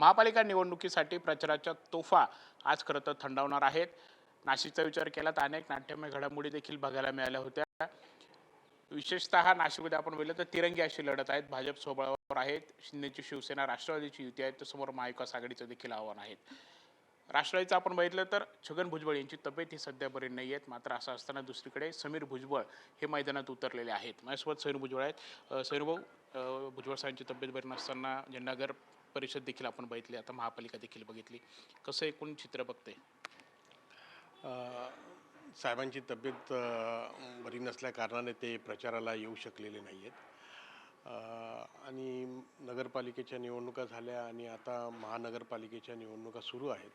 महापालिका निवडणुकीसाठी प्रचाराच्या तोफा आज खरं तर थंडावणार आहेत. नाशिकचा विचार केला तर अनेक नाट्यमय घडामोडी देखील बघायला मिळाल्या होत्या. विशेषतः नाशिकमध्ये आपण बघितलं तर तिरंगी अशी लढत आहेत. भाजप सोबळावर आहेत. शिंदेची शिवसेना राष्ट्रवादीची युती आहे. तर समोर महाविकास आघाडीचं देखील आव्हान आहेत राष्ट्रवादीचं आपण बघितलं तर छगन भुजबळ यांची तब्येत ही सध्या बरी नाही आहेत. मात्र असं असताना दुसरीकडे समीर भुजबळ हे मैदानात उतरलेले आहेत. माझ्यासोबत समीर भुजबळ आहेत. समीर भाऊ भुजबळ साहेबांची तब्येत बरी नसताना झेंडागर परिषद देखील आपण बघितली आता महापालिका देखील बघितली. कसं एकूण चित्र बघते साहेबांची तब्येत बरी नसल्या कारणाने ते प्रचाराला येऊ शकलेले नाही आहेत आणि नगरपालिकेच्या निवडणुका झाल्या आणि आता महानगरपालिकेच्या निवडणुका सुरू आहेत.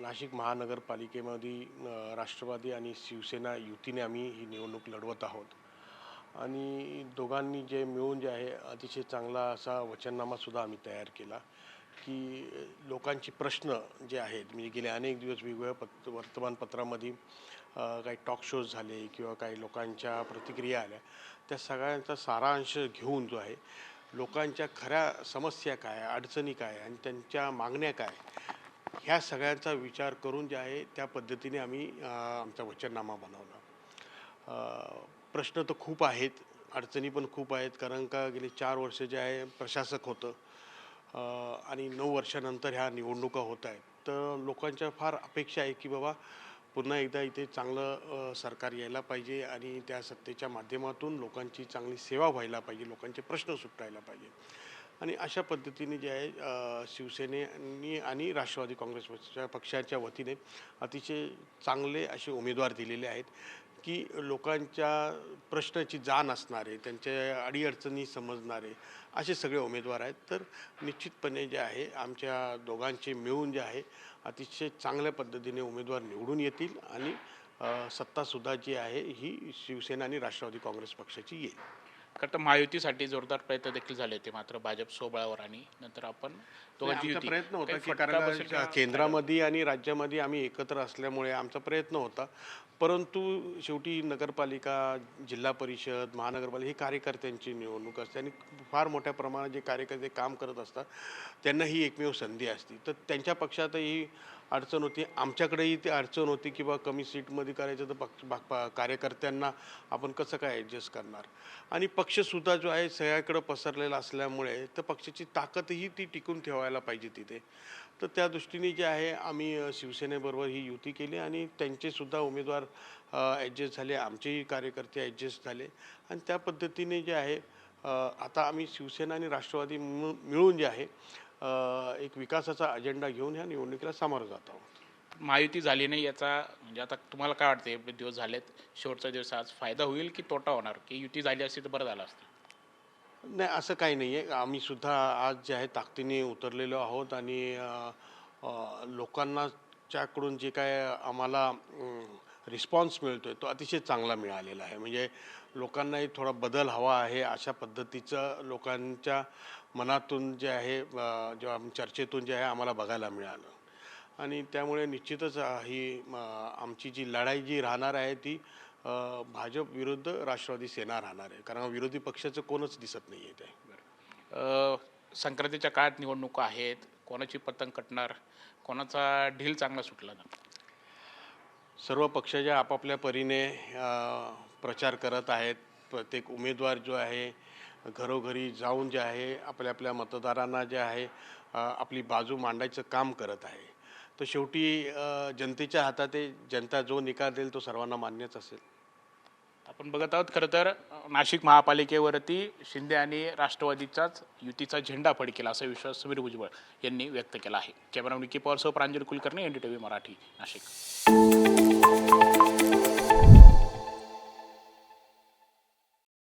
नाशिक महानगरपालिकेमध्ये राष्ट्रवादी आणि शिवसेना युतीने आम्ही ही निवडणूक लढवत आहोत. आणि दोघांनी जे मिळून जे आहे अतिशय चांगला असा वचननामासुद्धा आम्ही तयार केला की लोकांचे प्रश्न जे आहेत म्हणजे गेले अनेक दिवस वेगवेगळ्या पत वर्तमानपत्रामध्ये काही टॉक शोज झाले किंवा काही लोकांच्या प्रतिक्रिया आल्या त्या सगळ्यांचा सारांश घेऊन जो आहे लोकांच्या खऱ्या समस्या काय अडचणी काय आणि त्यांच्या मागण्या काय ह्या सगळ्यांचा विचार करून जे आहे त्या पद्धतीने आम्ही आमचा वचननामा बनवला. प्रश्न तर खूप आहेत अडचणी पण खूप आहेत कारण का गेले चार वर्ष जे आहे प्रशासक होतं आणि नऊ वर्षानंतर ह्या निवडणुका होत आहेत. तर लोकांच्या फार अपेक्षा आहे की बाबा पुन्हा एकदा इथे चांगलं सरकार यायला पाहिजे आणि त्या सत्तेच्या माध्यमातून लोकांची चांगली सेवा व्हायला पाहिजे लोकांचे प्रश्न सुटायला पाहिजे. आणि अशा पद्धतीने जे आहे शिवसेनेनी आणि राष्ट्रवादी काँग्रेस पक्षाच्या वतीने अतिशय चांगले असे उमेदवार दिलेले आहेत. की लोकांच्या प्रश्नाची जाण असणारे त्यांच्या अडीअडचणी समजणारे असे सगळे उमेदवार आहेत. तर निश्चितपणे जे आहे आमच्या दोघांचे मिळून जे आहे अतिशय चांगल्या पद्धतीने उमेदवार निवडून येतील आणि सत्तासुद्धा जी आहे ही शिवसेना आणि राष्ट्रवादी काँग्रेस पक्षाची येईल. खरं तर महायुतीसाठी जोरदार प्रयत्न देखील झाले होते मात्र भाजप सोबळावर आणि नंतर आपण दोघांची आमचा युती प्रयत्न होता काही की फटका कारण बसेल का का? केंद्रामध्ये आणि राज्यामध्ये आम्ही एकत्र असल्यामुळे आमचा प्रयत्न होता परंतु शेवटी नगरपालिका जिल्हा परिषद महानगरपालिका ही कार्यकर्त्यांची निवडणूक असते आणि फार मोठ्या प्रमाणात जे कार्यकर्ते काम करत असतात त्यांना ही एकमेव संधी असते तर त्यांच्या पक्षातही अडचण होती. आमच्याकडेही ती अडचण होती किंवा कमी सीटमध्ये करायचं तर पक्ष बा- पा- कार्यकर्त्यांना आपण कसं काय ॲडजस्ट करणार? आणि पक्षसुद्धा जो आहे सगळ्याकडं पसरलेला असल्यामुळे तर पक्षाची ताकदही ती टिकून ठेवायला पाहिजे तिथे. तर त्या दृष्टीने जे आहे आम्ही शिवसेनेबरोबर ही युती केली आणि त्यांचेसुद्धा उमेदवार ॲडजस्ट झाले. आमचेही कार्यकर्ते ॲडजस्ट झाले. आणि त्या पद्धतीने जे आहे आता आम्ही शिवसेना आणि राष्ट्रवादी मिळून मिळून जे आहे एक विकासाचा अजेंडा घेऊन ह्या निवडणुकीला सामोरं जात आहोत. महायुती झाली नाही याचा म्हणजे आता तुम्हाला काय वाटतं एवढे दिवस झालेत शेवटचा दिवस आज फायदा होईल की तोटा होणार? की युती झाली असती तर बरं झालं असतं? नाही असं काही नाही आहे आम्ही सुद्धा आज जे आहे ताकदीने उतरलेलो आहोत आणि लोकांनाच्याकडून जे काय आम्हाला रिस्पॉन्स मिळतो आहे तो अतिशय चांगला मिळालेला आहे. म्हणजे लोकांनाही थोडा बदल हवा आहे अशा पद्धतीचं लोकांच्या मनातून जे आहे जेव्हा चर्चेतून जे आहे आम्हाला बघायला मिळालं. आणि त्यामुळे निश्चितच ही आमची जी लढाई जी राहणार आहे ती भाजप विरुद्ध राष्ट्रवादी सेना राहणार आहे. कारण विरोधी पक्षाचं कोणच दिसत नाही आहे ते संक्रांतीच्या काळात निवडणुका आहेत. कोणाची पतंग कटणार? कोणाचा ढील चांगला सुटला ना? सर्व पक्षाच्या आपापल्या परीने प्रचार करत आहेत. प्रत्येक उमेदवार जो आहे घरोघरी जाऊन जे आहे आपल्या आपल्या मतदारांना जे आहे आपली बाजू मांडायचं काम करत आहे. तर शेवटी जनतेच्या हातात आहे जनता जो निकाल देईल तो सर्वांना मान्यच असेल. आपण बघत आहोत खरं तर नाशिक महापालिकेवरती शिंदे आणि राष्ट्रवादीचाच युतीचा झेंडा फडकेल असा विश्वास समीर भुजबळ यांनी व्यक्त केला आहे. Camera Niki Pawar Pranjal Kulkarni N D T V Marathi Nashik.